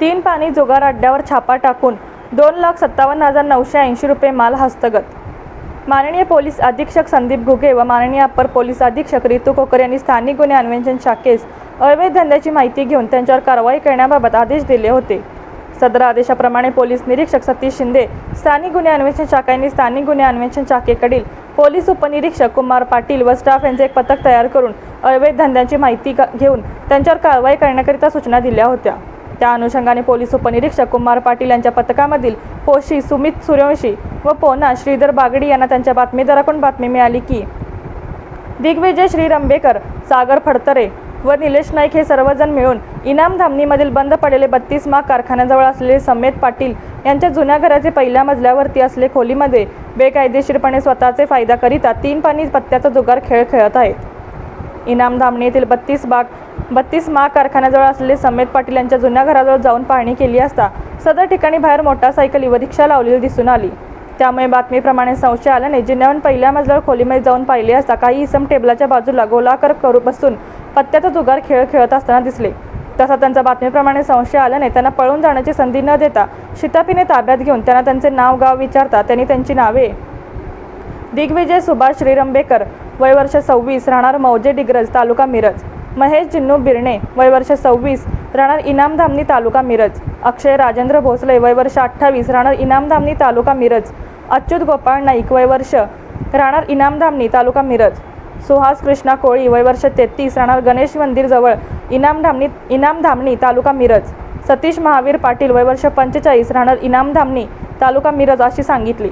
तीन पाणी जुगार अड्ड्यावर छापा टाकून दोन लाख सत्तावन्न हजार नऊशे ऐंशी रुपये माल हस्तगत. माननीय पोलीस अधीक्षक संदीप घुगे व माननीय अप्पर पोलीस अधीक्षक रितू कोकर यांनी स्थानिक गुन्हे अन्वेषण शाखेस अवैध धंद्याची माहिती घेऊन त्यांच्यावर कारवाई करण्याबाबत आदेश दिले होते. सदर आदेशाप्रमाणे पोलीस निरीक्षक सतीश शिंदे स्थानिक गुन्हे अन्वेषण शाखा यांनी स्थानिक गुन्हे अन्वेषण शाखेकडील पोलीस उपनिरीक्षक कुमार पाटील व स्टाफ यांचे एक पथक तयार करून अवैध धंद्यांची माहिती घेऊन त्यांच्यावर कारवाई करण्याकरिता सूचना दिल्या होत्या. त्या अनुषंगाने पोलीस उपनिरीक्षक कुमार पाटील यांच्या पथकामधील पोशी सुमित सूर्यवंशी व पोना श्रीधर बागडी यांना त्यांच्या बातमीदाराकडून बातमी मिळाली की दिग्विजय श्री रंबेकर सागर फडतरे व निलेश नाईक हे सर्वजण मिळून इनाम धामणीमधील बंद पडलेले बत्तीस माग कारखान्याजवळ असलेले समेत पाटील यांच्या जुन्या घराचे पहिल्या मजल्यावरती असले खोलीमध्ये बेकायदेशीरपणे स्वतःचे फायदा करिता तीन पाणी पत्त्याचा जुगार खेळ खेळत आहेत. इनाम धामणी येथील बत्तीस बाग बत्तीस मा कारखान्याजवळ असलेले समेत पाटील यांच्या जुन्या घराजवळ जाऊन पाहणी केली असता सदर ठिकाणी बाहेर मोटारसायकल व रिक्षा लावलेली दिसून आली. त्यामुळे बातमीप्रमाणे संशय आल्याने जिन्याहून पहिल्या मजल्यावर खोलीमध्ये जाऊन पाहिले असता काही इसम टेबलाच्या बाजूला गोलाकार करू बसून पत्त्याचा जुगार खेळ खेळत असताना दिसले. तसा त्यांचा बातमीप्रमाणे संशय आल्याने त्यांना पळून जाण्याची संधी न देता शितापीने ताब्यात घेऊन त्यांना त्यांचे नाव गाव विचारता त्यांनी त्यांची नावे. दिग्विजय सुभाष श्रीरंबेकर वय वर्ष सव्वीस राहणार मौजे डिग्रज तालुका मिरज. महेश जिन्नू बिर्णे वय वर्ष सव्वीस राहणार इनामधामणी तालुका मिरज. अक्षय राजेंद्र भोसले वय वर्ष अठ्ठावीस राहणार इनामधामणी तालुका मिरज. अच्युत गोपाळ नाईक वय वर्ष राहणार इनामधामणी तालुका मिरज. सुहास कृष्णा कोळी वय वर्ष तेहतीस राहणार गणेश मंदिरजवळ इनामधामणी इनामधामणी तालुका मिरज. सतीश महावीर पाटील वय वर्ष पंचेचाळीस राहणार इनामधामणी तालुका मिरज अशी सांगितली.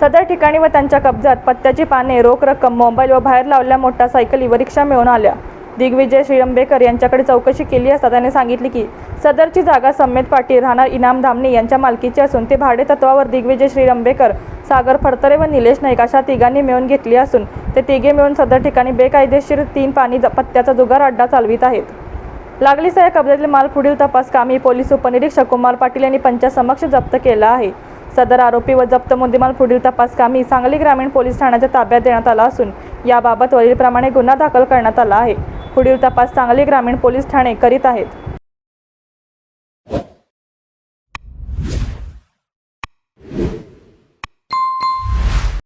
सदर ठिकाणी व त्यांच्या कब्जात पत्त्याची पाने रोख रक्कम मोबाईल व बाहेर लावल्या मोटारसायकली व रिक्षा मिळून आल्या. दिग्विजय श्रीरंबेकर यांच्याकडे चौकशी केली असता त्याने सांगितले की सदरची जागा सम्मेत पाटील राहणार इनाम धामणे यांच्या मालकीची असून ते भाडे तत्वावर दिग्विजय श्रीरंबेकर सागर फडतरे व निलेश नाईक अशा तिघांनी मिळून घेतली असून ते तिघे मिळून सदर ठिकाणी बेकायदेशीर तीन पाणी ज- पत्त्याचा जुगार अड्डा चालवित आहेत. लागलीचा या कब्जातील माल पुढील तपास कामी पोलीस उपनिरीक्षक कुमार पाटील यांनी पंचासमक्ष जप्त केला आहे. सदर आरोपी व जप्त मुद्देमाल पुढील तपास कामी सांगली ग्रामीण पोलीस ठाण्याच्या ताब्यात देण्यात आला असून याबाबत वरीलप्रमाणे गुन्हा दाखल करण्यात आला आहे. पुढील तपास सांगली ग्रामीण पोलीस ठाणे करीत आहेत.